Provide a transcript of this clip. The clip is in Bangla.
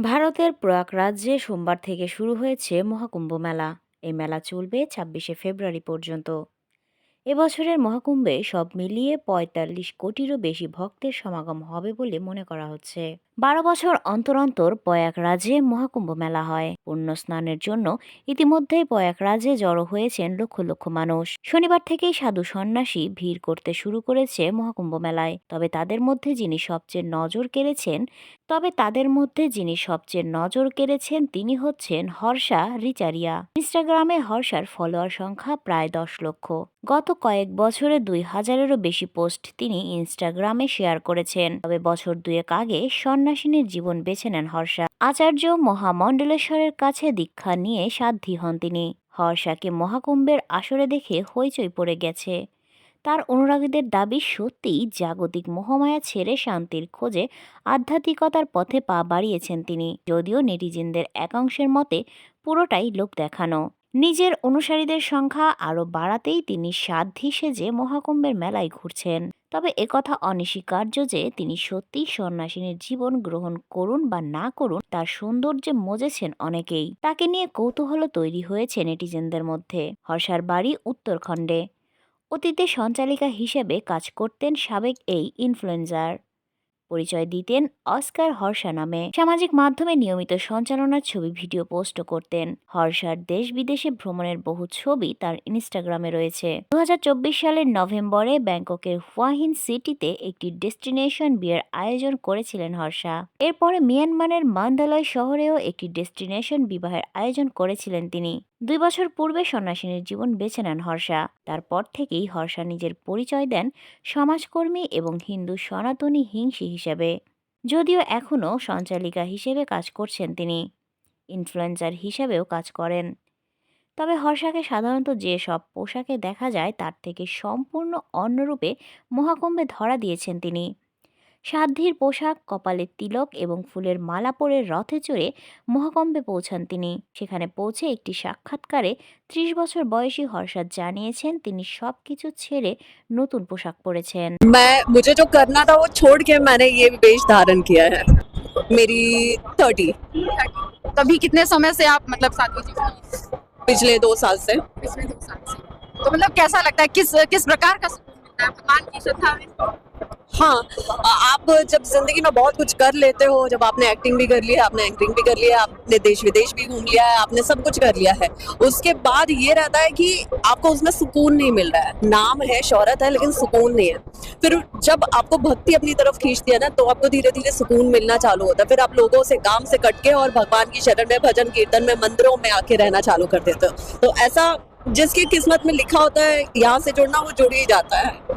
ভারতের প্রয়াগ রাজ্যে সোমবার থেকে শুরু হয়েছে মহাকুম্ভ মেলা। এই মেলা চলবে ছাব্বিশে ফেব্রুয়ারি পর্যন্ত। এবছরের মহাকুম্ভে সব মিলিয়ে পঁয়তাল্লিশ কোটিরও বেশি ভক্তের সমাগম হবে বলে মনে করা হচ্ছে। বারো বছর অন্তর অন্তর প্রয়াগরাজে মহাকুম্ভ মেলা হয়। পুণ্য স্নানের জন্য ইতিমধ্যেই প্রয়াগরাজে জড়ো হয়েছেন লক্ষ লক্ষ মানুষ। শনিবার থেকেই সাধু সন্ন্যাসী ভিড় করতে শুরু করেছে মহাকুম্ভ মেলায়। তবে তাদের মধ্যে যিনি সবচেয়ে নজর কেড়েছেন, তবে তাদের মধ্যে যিনি সবচেয়ে নজর কেড়েছেন তিনি হচ্ছেন হর্ষা রিচারিয়া। ইনস্টাগ্রামে হর্ষার ফলোয়ার সংখ্যা প্রায় দশ লক্ষ। গত কয়েক বছরে দুই হাজারেরও বেশি পোস্ট তিনি ইনস্টাগ্রামে শেয়ার করেছেন। তবে বছর দুয়েক আগে সন্ন্যাসিনীর জীবন বেছে নেন হর্ষা। আচার্য মহামণ্ডলেশ্বরের কাছে দীক্ষা নিয়ে সাধ্যী হন তিনি। হর্ষাকে মহাকুম্ভের আসরে দেখে হইচই পড়ে গেছে। তার অনুরাগীদের দাবি সত্যিই জাগতিক মোহমায়া ছেড়ে শান্তির খোঁজে আধ্যাত্মিকতার পথে পা বাড়িয়েছেন তিনি। যদিও নেটিজেনদের একাংশের মতে পুরোটাই লোক দেখানো। নিজের অনুসারীদের সংখ্যা আরও বাড়াতেই তিনি সাধ্যি সেজে মহাকুম্ভের মেলায় ঘুরছেন। তবে একথা অনস্বীকার্য যে তিনি সত্যিই সন্ন্যাসিনীর জীবন গ্রহণ করুন বা না করুন, তার সৌন্দর্যে মজেছেন অনেকেই। তাকে নিয়ে কৌতূহল তৈরি হয়েছে নেটিজেনদের মধ্যে। হর্ষার বাড়ি উত্তরখণ্ডে। অতীতে সঞ্চালিকা হিসেবে কাজ করতেন সাবেক এই ইনফ্লুয়েঞ্জার পরিচয় দিতেন অস্কার হর্ষা নামে। সামাজিক মাধ্যমে নিয়মিত সঞ্চালনার ছবি, ভিডিও পোস্ট করতেন। হর্ষার দেশ বিদেশে ভ্রমণের বহু ছবি তার ইনস্টাগ্রামে রয়েছে। দু হাজার চব্বিশ সালের নভেম্বরে ব্যাংককের হুয়াহিন সিটিতে একটি ডেস্টিনেশন বিয়ের আয়োজন করেছিলেন হর্ষা। এরপরে মিয়ানমারের মান্দালয় শহরেও একটি ডেস্টিনেশন বিবাহের আয়োজন করেছিলেন তিনি। দুই বছর পূর্বে সন্ন্যাসিনীর জীবন বেছে নেন হর্ষা। তারপর থেকেই হর্ষা নিজের পরিচয় দেন সমাজকর্মী এবং হিন্দু সনাতনী হিংসী হিসেবে। যদিও এখনও সঞ্চালিকা হিসেবে কাজ করছেন তিনি। ইনফ্লুয়েন্সার হিসেবেও কাজ করেন। তবে হর্ষাকে সাধারণত যে সব পোশাকে দেখা যায় তার থেকে সম্পূর্ণ অন্যরূপে মহাকুম্ভে ধরা দিয়েছেন তিনি। সাধ্যির পোশাক কপালের তিলক এবং ফুলের মালা পরে রথে চড়ে মহাকম্বে পৌঁছান তিনি সেখানে পৌঁছে একটি সাক্ষাৎকারে ত্রিশ বছর বয়সী হর্ষাদ জানিয়েছেন তিনি সব কিছু ছেড়ে নতুন পোশাক পরেছেন मैं मुझे जो करना था वो छोड़ के मैंने ये वेश धारण किया है मेरी थर्टी तभी कितने समय से आप मतलब साधु जी की पिछले दो साल से पिछले दो साल से तो मतलब कैसा लगता है किस किस प्रकार का सुकून मिलता है भगवान की श्रद्धा में हाँ आप जब ज़िंदगी में बहुत कुछ कर लेते हो, जब आपने एक्टिंग भी कर लिया, आपने एंकरिंग भी कर लिया, आपने देश विदेश भी घूम लिया है, आपने सब कुछ कर लिया है, उसके बाद ये रहता है कि आपको उसमें सुकून नहीं मिल रहा है। नाम है, शौहरत है, लेकिन सुकून नहीं है। फिर जब आपको भक्ति अपनी तरफ़ खींचती है ना तो आपको धीरे धीरे सुकून मिलना चालू होता है। फिर आप लोगों से काम से कटके और भगवान की शरण में, भजन कीर्तन में, मंदिरों में आके रहना चालू कर देते हो। तो ऐसा जिसकी किस्मत में लिखा होता है, यहाँ से जुड़ना, वो जुड़ ही जाता है।